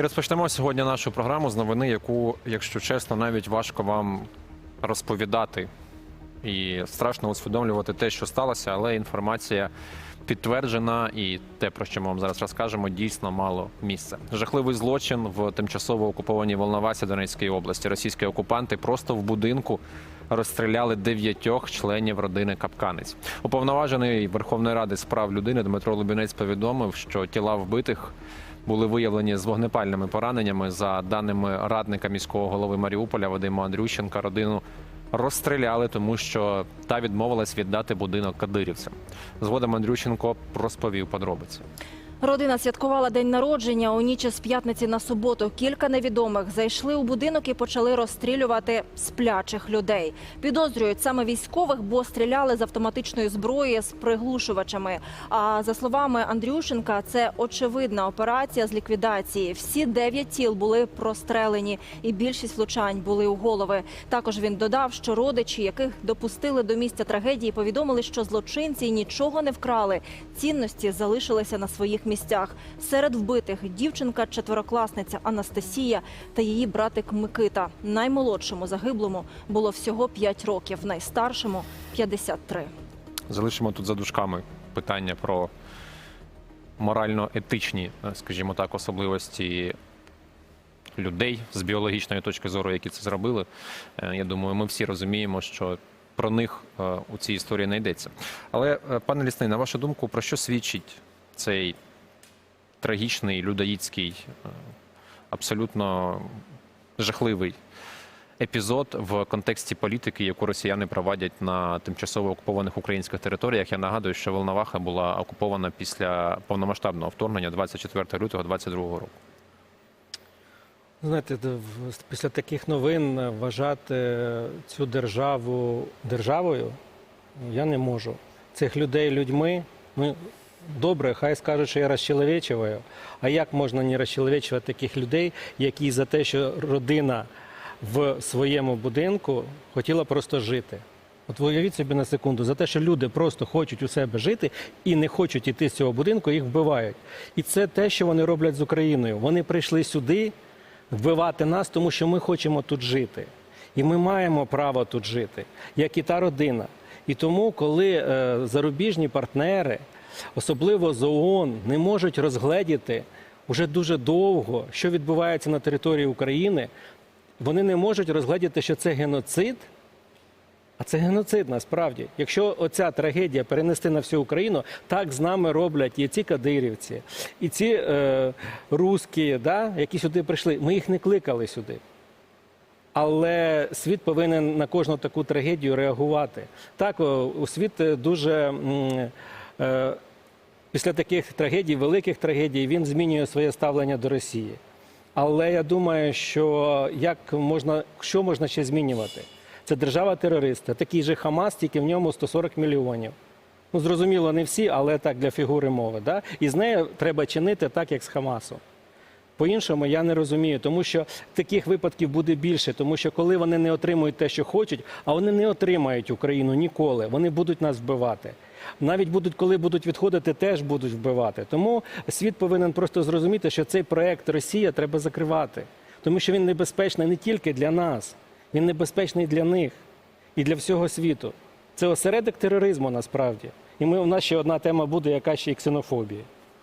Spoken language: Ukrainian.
І розпочнемо сьогодні нашу програму з новини, яку, якщо чесно, навіть важко вам розповідати. І страшно усвідомлювати те, що сталося, але інформація підтверджена, і те, про що ми вам зараз розкажемо, дійсно мало місця. Жахливий злочин в тимчасово окупованій Волновасі Донецької області. Російські окупанти просто в будинку розстріляли дев'ятьох членів родини Капканець. Уповноважений Верховної Ради з прав людини Дмитро Лубінець повідомив, що тіла вбитих були виявлені з вогнепальними пораненнями. За даними радника міського голови Маріуполя Вадима Андрющенка, родину розстріляли, тому що та відмовилась віддати будинок кадирівцям. Згодом Андрющенко розповів подробиці. Родина святкувала день народження у ніч з п'ятниці на суботу. Кілька невідомих зайшли у будинок і почали розстрілювати сплячих людей. Підозрюють саме військових, бо стріляли з автоматичної зброї з приглушувачами. А за словами Андрющенка, це очевидна операція з ліквідації. Всі дев'ять тіл були прострелені, і більшість влучань були у голови. Також він додав, що родичі, яких допустили до місця трагедії, повідомили, що злочинці нічого не вкрали. Цінності залишилися на своїх місцях. Серед вбитих дівчинка, четверокласниця Анастасія та її братик Микита. Наймолодшому загиблому було всього 5 років, найстаршому 53. Залишимо тут за дужками питання про морально-етичні, е, скажімо так, особливості людей з біологічної точки зору, які це зробили. Е, Я думаю, ми всі розуміємо, що про них е, у цій історії не йдеться. Але, пане Лісний, на вашу думку, про що свідчить цей трагічний, людоїдський, е, абсолютно жахливий епізод в контексті політики, яку росіяни провадять на тимчасово окупованих українських територіях. Я нагадую, що Волноваха була окупована після повномасштабного вторгнення 24 лютого 2022 року. Знаєте, після таких новин вважати цю державу державою я не можу. Цих людей людьми. Ну, добре, хай скажуть, що я розчеловечую. А як можна не розчеловечувати таких людей, які за те, що родина в своєму будинку хотіла просто жити? От уявіть собі на секунду, за те, що люди просто хочуть у себе жити і не хочуть іти з цього будинку, їх вбивають. І це те, що вони роблять з Україною. Вони прийшли сюди вбивати нас, тому що ми хочемо тут жити. І ми маємо право тут жити, як і та родина. І тому, коли е, зарубіжні партнери, особливо з ООН, не можуть розгледіти вже дуже довго, що відбувається на території України, вони не можуть розгледіти, що це геноцид. А це геноцид насправді. Якщо оця трагедія перенести на всю Україну, так з нами роблять і ці кадирівці, і ці е, русські, да, які сюди прийшли. Ми їх не кликали сюди. Але світ повинен на кожну таку трагедію реагувати. Так, у світ е, дуже м, після таких трагедій, великих трагедій, він змінює своє ставлення до Росії. Але я думаю, що як можна, що можна ще змінювати? Це держава-терориста, такий же Хамас, тільки в ньому 140 мільйонів. Ну, зрозуміло, не всі, але так для фігури мови. Да? І з нею треба чинити так, як з Хамасом. По-іншому я не розумію, тому що таких випадків буде більше, тому що коли вони не отримують те, що хочуть, а вони не отримають Україну ніколи, вони будуть нас вбивати. Навіть будуть, коли будуть відходити, теж будуть вбивати. Тому світ повинен просто зрозуміти, що цей проект Росія треба закривати, тому що він небезпечний не тільки для нас, він небезпечний для них і для всього світу. Це осередок тероризму насправді. І ми, у нас ще одна тема буде, яка ще і ксенофобія.